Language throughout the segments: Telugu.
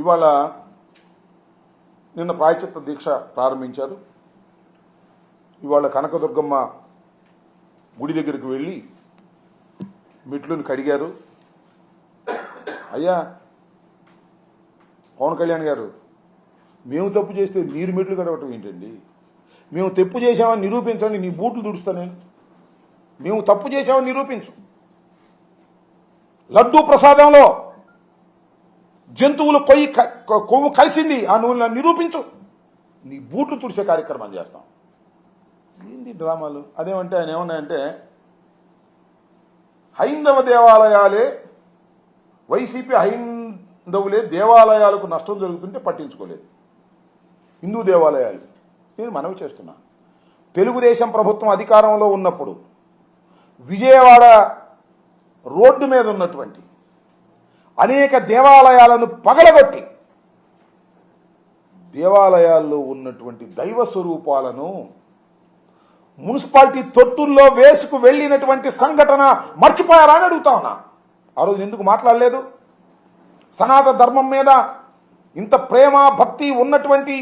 ఇవాళ నిన్న ప్రాయచిత్త దీక్ష ప్రారంభించారు. ఇవాళ కనకదుర్గమ్మ గుడి దగ్గరికి వెళ్ళి మెట్లుని కడిగారు. అయ్యా పవన్ కళ్యాణ్ గారు మేము తప్పు చేస్తే మీరు మెట్లు కడవటం ఏంటండి? మేము తప్పు చేశామని నిరూపించండి నీ బూట్లు దుడుస్తా నేను మేము తప్పు చేశామని నిరూపించు. లడ్డూ ప్రసాదంలో జంతువులు కొయ్యి కొవ్వు కలిసింది ఆ నువ్వు నిరూపించు. నీ బూట్లు తుడిచే కార్యక్రమం చేస్తాం. ఏంది డ్రామాలు? అదేమంటే ఆయన ఏమన్నాయంటే హైందవ దేవాలయాలే వైసీపీ హైందవులే దేవాలయాలకు నష్టం జరుగుతుంటే పట్టించుకోలేదు. హిందూ దేవాలయాలు. నేను మనవి చేస్తున్నా. తెలుగుదేశం ప్రభుత్వం అధికారంలో ఉన్నప్పుడు విజయవాడ రోడ్డు మీద ఉన్నటువంటి అనేక దేవాలయాలను పగలగొట్టి దేవాలయాల్లో ఉన్నటువంటి దైవ స్వరూపాలను మున్సిపాలిటీ తొట్టుల్లో వేసుకు వెళ్ళినటువంటి సంఘటన మర్చిపోయారా అని అడుగుతా ఉన్నా. ఆ రోజు ఎందుకు మాట్లాడలేదు? సనాతన ధర్మం మీద ఇంత ప్రేమ భక్తి ఉన్నటువంటి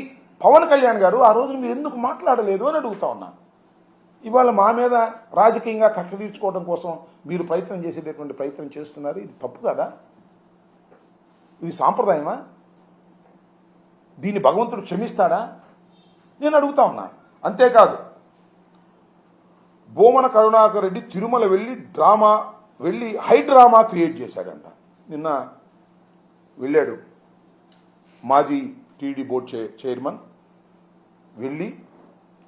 పవన్ కళ్యాణ్ గారు ఆ రోజు మీరు ఎందుకు మాట్లాడలేదు అని అడుగుతా ఉన్నా. ఇవాళ మా మీద రాజకీయంగా కక్ష తీర్చుకోవడం కోసం మీరు ప్రయత్నం చేసేటటువంటి ప్రయత్నం చేస్తున్నారు. ఇది తప్పు కదా? ఇది సాంప్రదాయమా? దీన్ని భగవంతుడు క్షమిస్తాడా? నేను అడుగుతా ఉన్నా. అంతేకాదు బోమన కరుణాకర్ రెడ్డి తిరుమల వెళ్ళి డ్రామా వెళ్ళి హై డ్రామా క్రియేట్ చేశాడంట. నిన్న వెళ్ళాడు మాజీ టీడీ బోర్డ్ చైర్మన్. వెళ్ళి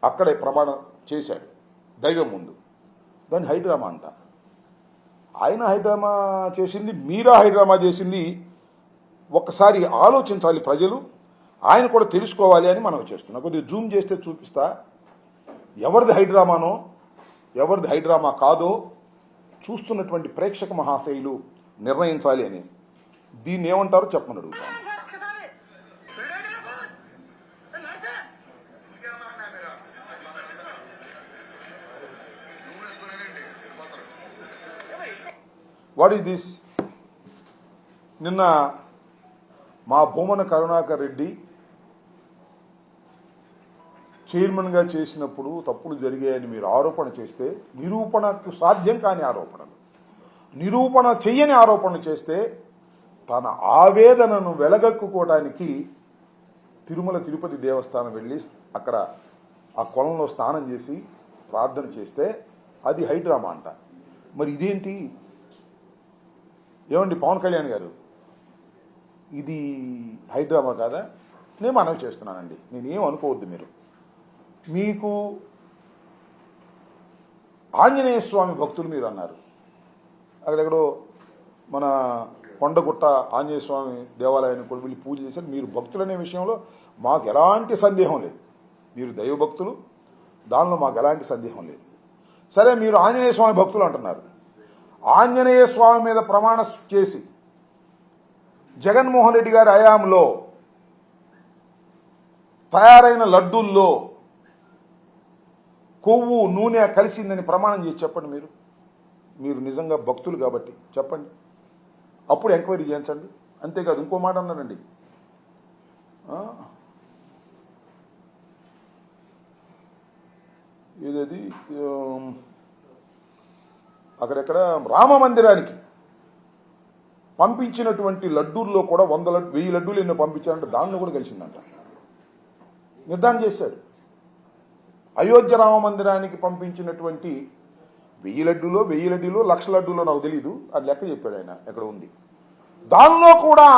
అక్కడే ప్రమాణం చేశాడు దైవం ముందు. దాన్ని హైడ్రామా అంట. ఆయన హైడ్రామా చేసింది మీరా హైడ్రామా చేసింది ఒక్కసారి ఆలోచించాలి ప్రజలు. ఆయన కూడా తెలుసుకోవాలి అని మనం చేస్తున్నాం. కొద్దిగా జూమ్ చేస్తే చూపిస్తా. ఎవరిది హైడ్రామానో ఎవరిది హైడ్రామా కాదో చూస్తున్నటువంటి ప్రేక్షక మహాశైలు నిర్ణయించాలి అని. దీన్ని ఏమంటారో చెప్పమని అడుగుతాను వాట్ ఈస్ దిస్ నిన్న మా భూమన కరుణాకర్ రెడ్డి చైర్మన్గా చేసినప్పుడు తప్పులు జరిగాయని మీరు ఆరోపణ చేస్తే నిరూపణకు సాధ్యం కాని ఆరోపణలు. నిరూపణ చెయ్యని ఆరోపణ చేస్తే తన ఆవేదనను వెలగక్కుకోవడానికి తిరుమల తిరుపతి దేవస్థానం వెళ్ళి అక్కడ ఆ కొలంలో స్నానం చేసి ప్రార్థన చేస్తే అది హైడ్రామా అంట. మరి ఇదేంటి? ఏమండి పవన్ కళ్యాణ్ గారు? ఇది హైడ్రామా కాదా? నేను మనవి చేస్తున్నానండి. నేనేం అనుకోవద్దు మీరు. మీకు ఆంజనేయ స్వామి భక్తులు మీరు అన్నారు. అక్కడెక్కడో మన కొండగుట్ట ఆంజనేయ స్వామి దేవాలయాన్ని కూడా వెళ్ళి పూజ చేశారు. మీరు భక్తులు అనే విషయంలో మాకు ఎలాంటి సందేహం లేదు. మీరు దైవ భక్తులు దానిలో మాకు ఎలాంటి సందేహం లేదు. సరే మీరు ఆంజనేయ స్వామి భక్తులు అంటున్నారు. ఆంజనేయ స్వామి మీద ప్రమాణ చేసి జగన్మోహన్ రెడ్డి గారి హయాంలో తయారైన లడ్డూల్లో కొవ్వు నూనె కలిసిందని ప్రమాణం చేసి చెప్పండి మీరు. మీరు నిజంగా భక్తులు కాబట్టి చెప్పండి. అప్పుడు ఎంక్వైరీ చేయించండి. అంతేకాదు ఇంకో మాట అన్నారండి ఏదది? అక్కడెక్కడ? రామ మందిరానికి. పంపించినటువంటి లడ్డూల్లో కూడా వంద లడ్డు వెయ్యి లడ్డూలు ఎన్నో పంపించారంటే దాన్ని కూడా కలిసిందంట నిర్ధారణ చేశాడు అయోధ్య రామ మందిరానికి పంపించినటువంటి వెయ్యి లడ్డూలో వెయ్యి లడ్డూలో లక్ష లడ్డూలో నాకు తెలియదు అది లెక్క చెప్పాడు ఆయన ఎక్కడ ఉంది. దానిలో కూడా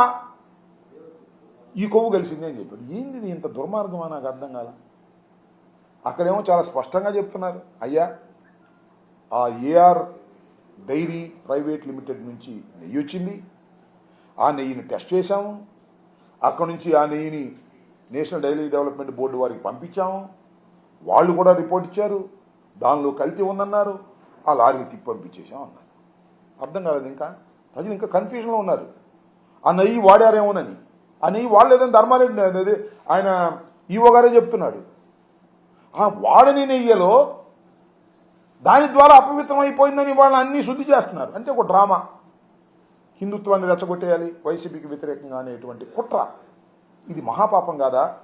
ఈ కొవ్వు కలిసింది అని చెప్పాడు. ఏంది ఇంత దుర్మార్గమా? నాకు అర్థం కాల. అక్కడేమో చాలా స్పష్టంగా చెప్తున్నారు. అయ్యా ఆ ఏఆర్ డైరీ ప్రైవేట్ లిమిటెడ్ నుంచి నెయ్యి వచ్చింది. ఆ నెయ్యిని టెస్ట్ చేశాము. అక్కడ నుంచి ఆ నెయ్యిని నేషనల్ డైరీ డెవలప్మెంట్ బోర్డు వారికి పంపించాము. వాళ్ళు కూడా రిపోర్ట్ ఇచ్చారు. దానిలో కల్తీ ఉందన్నారు. ఆ లారీకి తిప్పి పంపించేసాం అన్నారు. అర్థం కాలేదు ఇంకా? ప్రజలు ఇంకా కన్ఫ్యూజన్లో ఉన్నారు. ఆ నెయ్యి వాడారేమోనని. ఆ నెయ్యి వాడలేదని ధర్మారెడ్డి ఆయన ఈవో గారే చెప్తున్నాడు. ఆ వాడని నెయ్యలో దాని ద్వారా అపవిత్రం అయిపోయిందని వాళ్ళు అన్నీ శుద్ధి చేస్తున్నారు. అంటే ఒక డ్రామా. హిందుత్వాన్ని రెచ్చగొట్టేయాలి వైసీపీకి వ్యతిరేకంగా అనేటువంటి కుట్ర. ఇది మహాపాపం కాదా?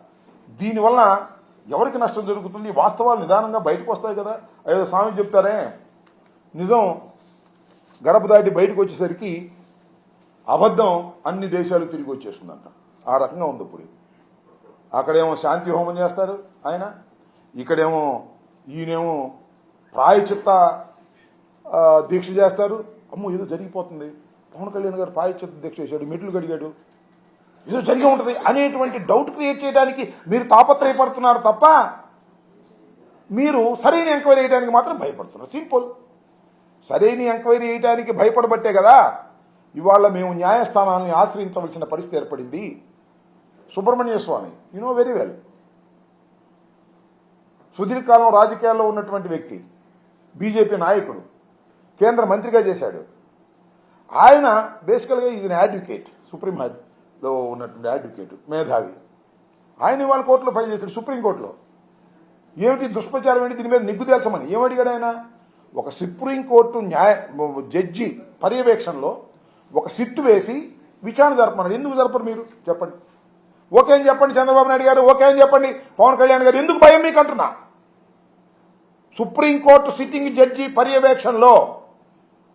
దీనివల్ల ఎవరికి నష్టం జరుగుతుంది? వాస్తవాలు నిదానంగా బయటకు వస్తాయి కదా. అయ్యో స్వామి చెప్తారే. నిజం గడప దాటి బయటకు వచ్చేసరికి అబద్ధం అన్ని దేశాలు తిరిగి వచ్చేస్తుందంట. ఆ రకంగా ఉంది ఇప్పుడు ఇది. అక్కడేమో శాంతి హోమం చేస్తారు ఆయన. ఇక్కడేమో ఈయనేమో ప్రాయచిత్త దీక్ష చేస్తారు. అమ్మో ఏదో జరిగిపోతుంది. పవన్ కళ్యాణ్ గారు ప్రాయచిత్త దీక్ష చేశాడు మెట్లు గడిగాడు ఏదో జరిగి ఉంటుంది అనేటువంటి డౌట్ క్రియేట్ చేయడానికి మీరు తాపత్రయపడుతున్నారు తప్ప మీరు సరైన ఎంక్వైరీ చేయడానికి మాత్రం భయపడుతున్నారు. సింపుల్ సరైన ఎంక్వైరీ చేయడానికి భయపడబట్టే కదా ఇవాళ మేము న్యాయస్థానాన్ని ఆశ్రయించవలసిన పరిస్థితి ఏర్పడింది. Subramanya Swamy you know very well సుదీర్ఘకాలం రాజకీయాల్లో ఉన్నటువంటి వ్యక్తి. బీజేపీ నాయకుడు కేంద్ర మంత్రిగా చేశాడు. ఆయన బేసికల్గా ఈజ్ అడ్వకేట్ సుప్రీం లో ఉన్నటువంటి అడ్వకేట్ మేధావి. ఆయన ఇవాళ కోర్టులో ఫైల్ చేశాడు సుప్రీంకోర్టులో ఏమిటి దుష్ప్రచారం ఏంటి? దీని మీద నిగ్గు తేల్చమని. ఏమడిగాడు ఆయన? ఒక సుప్రీంకోర్టు న్యాయ జడ్జి పర్యవేక్షణలో ఒక సిట్టు వేసి విచారణ జరపమన్నాడు ఎందుకు జరపరు మీరు? చెప్పండి. ఓకే అని చెప్పండి చంద్రబాబు నాయుడు గారు. ఓకే అని చెప్పండి. పవన్ కళ్యాణ్ గారు. ఎందుకు భయం మీకు అంటున్నా? సుప్రీంకోర్టు సిట్టింగ్ జడ్జి పర్యవేక్షణలో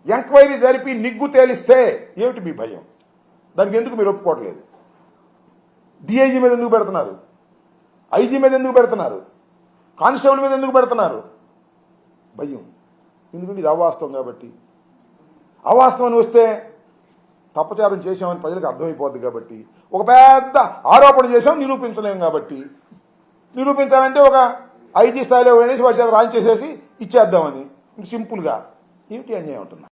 ఎంక్వైరీ జరిపి నిగ్గు తేలిస్తే ఏమిటి మీ భయం? దానికి ఎందుకు మీరు ఒప్పుకోవట్లేదు? డిఐజీ మీద ఎందుకు పెడుతున్నారు? ఐజీ మీద ఎందుకు పెడుతున్నారు? కానిస్టేబుల్ మీద ఎందుకు పెడుతున్నారు? భయం. ఎందుకంటే ఇది అవాస్తవం కాబట్టి. అవాస్తవం అని వస్తే తప్పచారం చేశామని ప్రజలకు అర్థమైపోద్ది కాబట్టి. ఒక పెద్ద ఆరోపణ చేశాం నిరూపించలేం కాబట్టి. నిరూపించాలంటే ఒక ఐజీ స్థాయిలో పోయినేసి వాటి చేత రాయించేసేసి ఇచ్చేద్దామని. సింపుల్గా. ఏమిటి అన్యాయం ఉంటున్నా